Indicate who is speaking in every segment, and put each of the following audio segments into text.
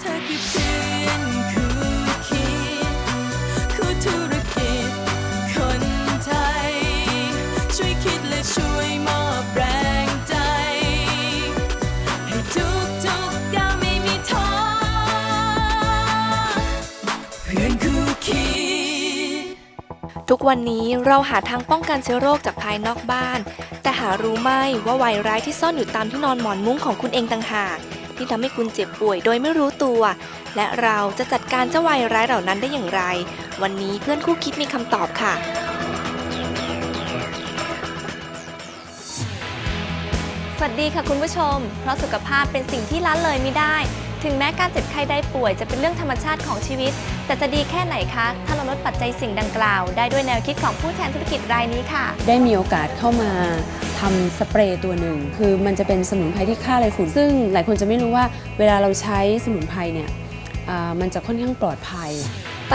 Speaker 1: เธอคือเพื่อนคู่คิดคู่ธุรกิจ คนไทย ช่วยคิดและช่วยมอบแรงใจ ให้ทุกๆก้าวไม่มีท้อเพื่อนคู่คิด
Speaker 2: ทุกวันนี้เราหาทางป้องกันเชื้อโรคจากภายนอกบ้าน แต่หารู้ไหมว่าไวร้ายที่ซ่อนอยู่ตามที่นอนหมอนมุ้งของคุณเองต่างหาก ที่ทำให้คุณเจ็บป่วยโดยไม่รู้ตัว และเราจะจัดการเจ้าไวร้ายเหล่านั้นได้อย่างไร วันนี้เพื่อนคู่คิดมีคำตอบค่ะสวัสดีค่ะคุณผู้ชม เพราะสุขภาพเป็นสิ่งที่ละเลยไม่ได้ ถึงแม้การเจ็บไข้ได้ป่วยจะเป็นเรื่องธรรมชาติของชีวิต แต่จะดีแค่ไหนคะ ถ้าเราลดปัจจัยสิ่งดังกล่าว ได้ด้วยแนวคิดของผู้แทนธุรกิจรายนี้ค่ะ
Speaker 3: ได้มีโอกาสเข้ามา ทำสเปรย์ตัวหนึ่งคือมันจะเป็นสมุนไพรที่ฆ่าไรฝุ่น ซึ่งหลายคนจะไม่รู้ว่าเวลาเราใช้สมุนไพรเนี่ยอ่ามันจะค่อนข้างปลอดภัย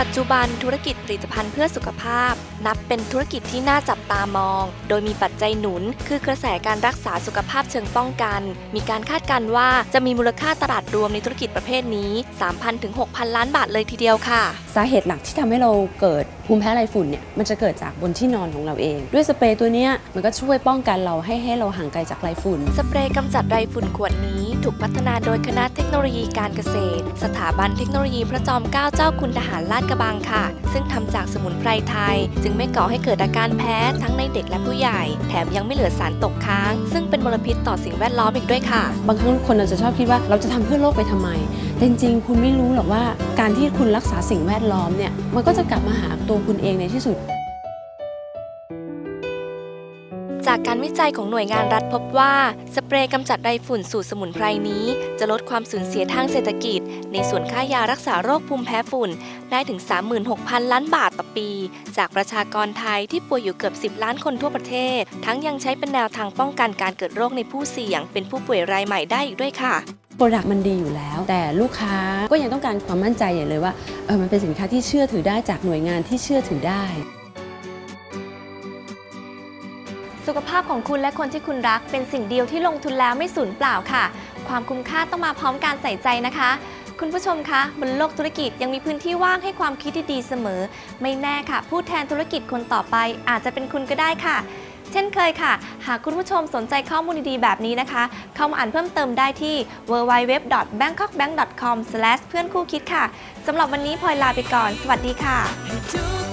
Speaker 2: ปัจจุบันธุรกิจผลิตภัณฑ์เพื่อสุขภาพ นับเป็นธุรกิจที่น่าจับตามอง โดยมีปัจจัยหนุน คือกระแสการรักษาสุขภาพเชิงป้องกัน มีการคาดการณ์ว่าจะมีมูลค่าตลาดรวมในธุรกิจประเภทนี้ 3,000ถึง6,000 ล้านบาทเลยทีเดียวค่ะ
Speaker 3: สาเหตุหลักที่ทำให้เราเกิดภูมิแพ้ไรฝุ่นเนี่ยมันจะเกิดจากบนที่นอนของเราเอง ด้วยสเปรย์ตัวเนี้ยมันก็ช่วยป้องกันเราให้ให้เราห่างไกลจากไรฝุ่น
Speaker 2: สเปรย์กำจัดไรฝุ่นขวดนี้ถูกพัฒนาโดยคณะเทคโนโลยีการเกษตร สถาบันเทคโนโลยีพระจอมเกล้าเจ้าคุณทหารลาดกระบังค่ะ ซึ่งทำจากสมุนไพรไทย จึงไม่ก่อให้เกิดอาการแพ้ทั้งในเด็กและผู้ใหญ่ แถมยังไม่เหลือสารตกค้าง ซึ่งเป็นมลพิษต่อสิ่งแวดล้อมอีกด้วยค่ะ
Speaker 3: บางครั้งคนเราจะชอบคิดว่าเราจะทำเพื่อโลกไปทำไมแต่จริงๆ คุณไม่รู้หรอกว่าการที่คุณรักษาสิ่งแวดล้อมเนี่ย มันก็จะกลับมาหาตัวคุณเองในที่สุด
Speaker 2: จากการวิจัยของหน่วยงานรัฐพบว่า สเปรย์กำจัดไรฝุ่นสูตรสมุนไพรนี้ จะลดความสูญเสียทางเศรษฐกิจ ในส่วนค่ายารักษาโรคภูมิแพ้ฝุ่น ได้ถึง 36,000 ล้านบาทต่อปี จากประชากรไทยที่ป่วยอยู่เกือบ 10 ล้านคนทั่วประเทศ ทั้งยังใช้เป็นแนวทางป้องกันการเกิดโรคในผู้เสี่ยง เป็นผู้ป่วยรายใหม่ได้อีกด้วยค่ะ
Speaker 3: โปรดักต์มันดีอยู่แล้ว แต่ลูกค้าก็ยังต้องการความมั่นใจอย่างเลยว่าเออมันเป็นสินค้าที่เชื่อถือได้จากหน่วยงานที่เชื่อถือได้
Speaker 2: สุขภาพของคุณและคนที่คุณรักเป็นสิ่งเดียวที่ลงทุนแล้วไม่สูญเปล่าค่ะ ความคุ้มค่าต้องมาพร้อมการใส่ใจนะคะ คุณผู้ชมคะบนโลกธุรกิจยังมีพื้นที่ว่างให้ความคิดที่ดีเสมอ ไม่แน่ค่ะ ผู้แทนธุรกิจคนต่อไปอาจจะเป็นคุณก็ได้ค่ะ เช่นเคยค่ะ หากคุณผู้ชมสนใจข้อมูลดีๆ แบบนี้นะคะ เข้ามาอ่านเพิ่มเติมได้ที่ www.bangkokbank.com เพื่อนคู่คิดค่ะสำหรับวันนี้พลอยลาไปก่อน สวัสดีค่ะ